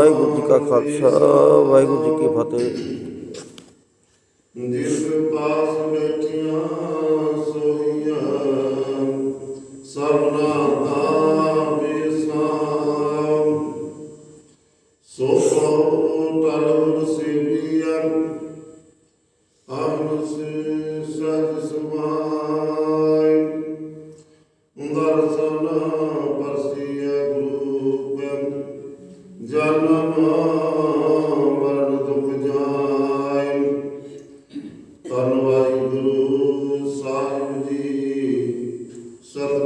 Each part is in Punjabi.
ਵਾਹਿਗੁਰੂ ਜੀ ਕਾ ਖਾਲਸਾ, ਵਾਹਿਗੁਰੂ ਜੀ ਕੀ ਫਤਿਹ। ਜਿਸ ਪਾਸ ਬੈਠੀਆਂ, ਸੋਈਆਂ। ਸਭਨਾ ਦਾ ਵਿਸਾਮ ਸੋ ਕੋ ਤਲ ਰਸੀਬੀਆਂ ਅਹਨਸ ਸਜ ਸਮਾਈ। ਦਰਸ਼ਨ ਪਰਸੀਏ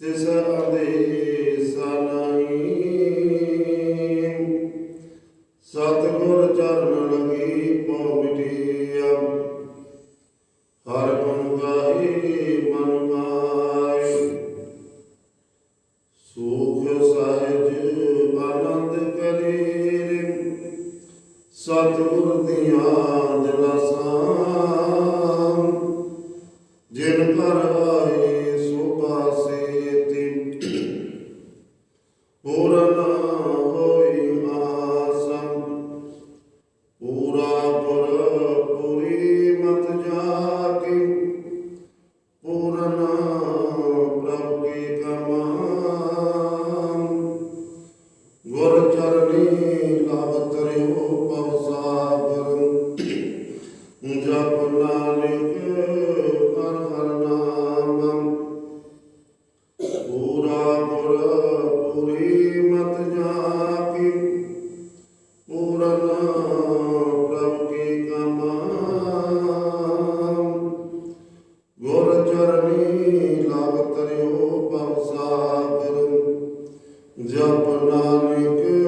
ਤਿਸ ਆਦੇਸ ਨਾਹੀ ਸਤਿਗੁਰ ਚਰਨ ਲਗੀ ਪਉ ਮਿਟਿਆ। ਹਰ ਗੁਣ ਗਾਏ, ਮਨ ਮਾਏ। ਸੁਖ ਸਹਿਜ ਆਨੰਦ ਕਰੇ ਸਤਿਗੁਰ ਦੀਆਂ ਦਿਲਾਸਾਂ ਗੁਰ ਚਰਨੀ ਲਾਭ ਤਰਿਓ ਜਪ ਨਾਨਕ ਹਰ ਹਰ ਨਾਮ। ਪੂਰਾ ਪੁਰ ਪੂਰੀ ਮਤ ਜਾ ਕੇ ਪੂਰਨ ਪ੍ਰਭ ਕੀ ਕਮਾਨ ਗੁਰ ਚਰਨੀ ਲਾਭ ਤਰਿਓ ਪਵ ਜਪ ਨਾਨਕ